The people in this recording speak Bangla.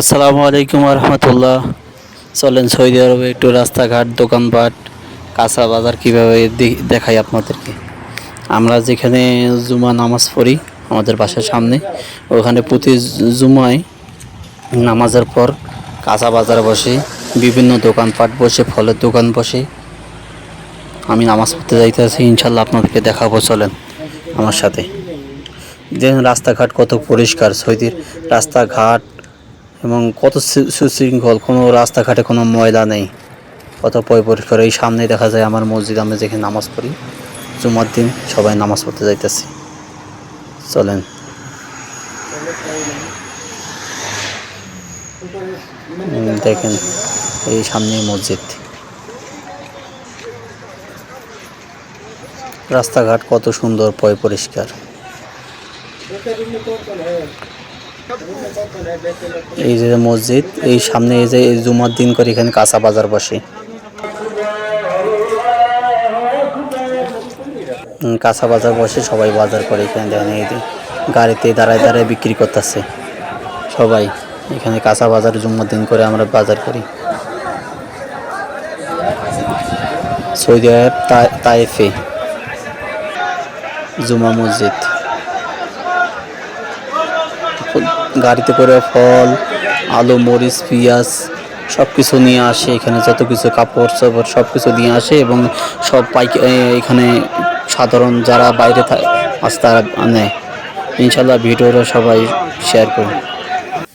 আসসালামু আলাইকুম রহমতুল্লাহ চলেন সৌদি আরবে একটু রাস্তাঘাট, দোকানপাট, কাঁচা বাজার কীভাবে দেখাই আপনাদেরকে। আমরা যেখানে জুমা নামাজ পড়ি, আমাদের বাসার সামনে, ওখানে প্রতি জুমায় নামাজের পর কাঁচা বাজার বসে, বিভিন্ন দোকানপাট বসে, ফলের দোকান বসে, আমি নামাজ পড়তে যাইতে আছি ইনশাল্লাহ আপনাদেরকে দেখাবো, চলেন আমার সাথে। দেখুন রাস্তাঘাট কত পরিষ্কার, সৌদির রাস্তাঘাট এবং কত সুশৃঙ্খল, কোনো রাস্তাঘাটে কোনো ময়লা নেই। কত পয় পরিষ্কার এই সামনে দেখা যায় আমার মসজিদ আমরা যেখানে নামাজ পড়ি, জুমার দিন সবাই নামাজ পড়তে যাইতেছি। চলেন। দেখেন, এই সামনেই মসজিদ। রাস্তাঘাট কত সুন্দর, পয় পরিষ্কার। এই যে মসজিদ, এই সামনে এই যে জুমার দিন করে এখানে কাঁচা বাজার বসে। কাঁচা বাজার বসে সবাই বাজার করে এখানে দেখেন এই যে গাড়িতে দাঁড়ায় দাঁড়ায় বিক্রি করতেছে। সবাই এখানে কাঁচা বাজার জুম্মার দিন করে আমরা বাজার করি। সৌদি আরব তা- তায়েফে জুমা মসজিদ। গাড়িতে করে ফল, আলু, মরিচ, পিঁয়াজ সব কিছু নিয়ে আসে এখানে, যত কিছু কাপড় চাপড় সব কিছু নিয়ে আসে এবং সব পাইক এখানে সাধারণ যারা বাইরে থাকে আছে তারা নেয় ইনশাল্লাহ ভিডিওটা সবাই শেয়ার করুন।